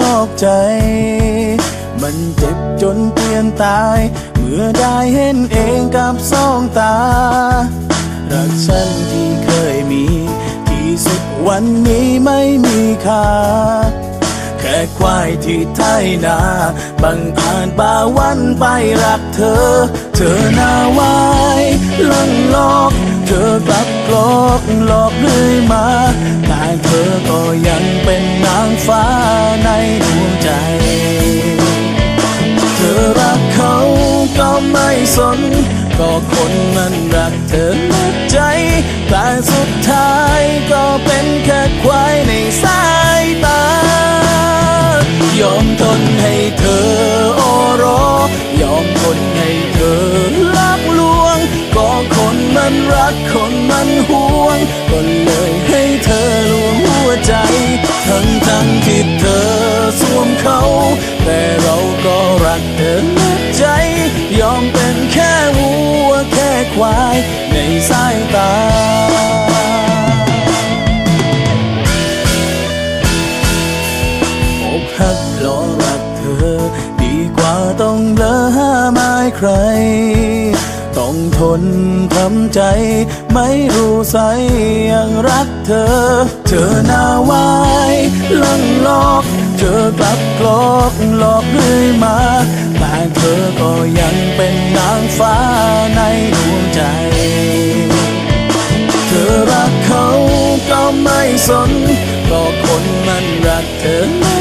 นอกใจ มันเจ็บจนเปลี่ยนตาย เมื่อได้เห็นเองกับสองตา รักฉันที่เคยมี ที่สุดวันนี้ไม่มีค่า แค่ควายที่ไทยนาบังอาจบาวันไปรักเธอ เธอหน้าไว้ลังหลอกเธอกลับกลอกหลอกเรื่อยมา แต่เธอก็ยังเป็นนางฟ้า น ก็คนมันรักเธอหมดใจ แต่สุดท้ายก็เป็นแค่ควายในสายตา ยอมทนให้เธอโอรอยอมทนให้เธอลักลวง ก็คนมันรักคนมันห่ว ใคร ต้องทนทำใจ ไม่รู้ใสยังรักเธอ เธอหน้าไว้ลังลอก เธอกลับกลอกหลอกเรื่อยมาแต่เธอก็ยังเป็นนางฟ้าในดวงใจ เธอรักเขาก็ไม่สนก็คนมันรักเธอ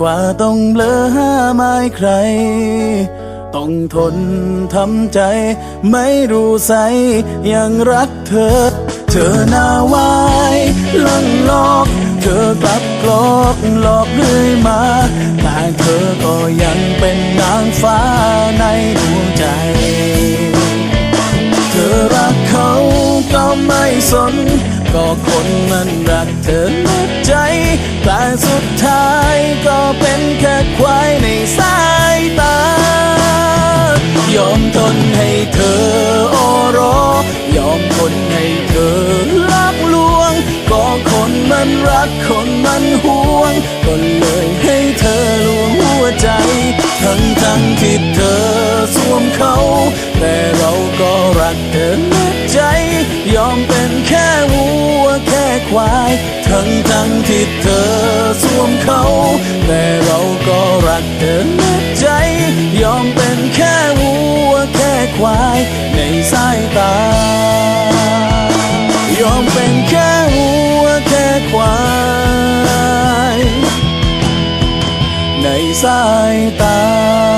กว่าต้องเบลอห้าไม้ใคร ต้องทนทำใจ ไม่รู้ใสยังรักเธอ เธอหน้าไว้ลังลอก เธอกลับกลอกหลอกเรื่อยมา แต่เธอก็ยังเป็นนางฟ้าในดวงใจ ก็รักเธอหมดใจ ยอมเป็นแค่วัวแค่ควาย ทั้งทั้งที่เธอสวมเขา แต่เราก็รักเธอหมดใจ ยอมเป็นแค่วัวแค่ควาย ในสายตา ยอมเป็นแค่วัวแค่ควาย ในสายตา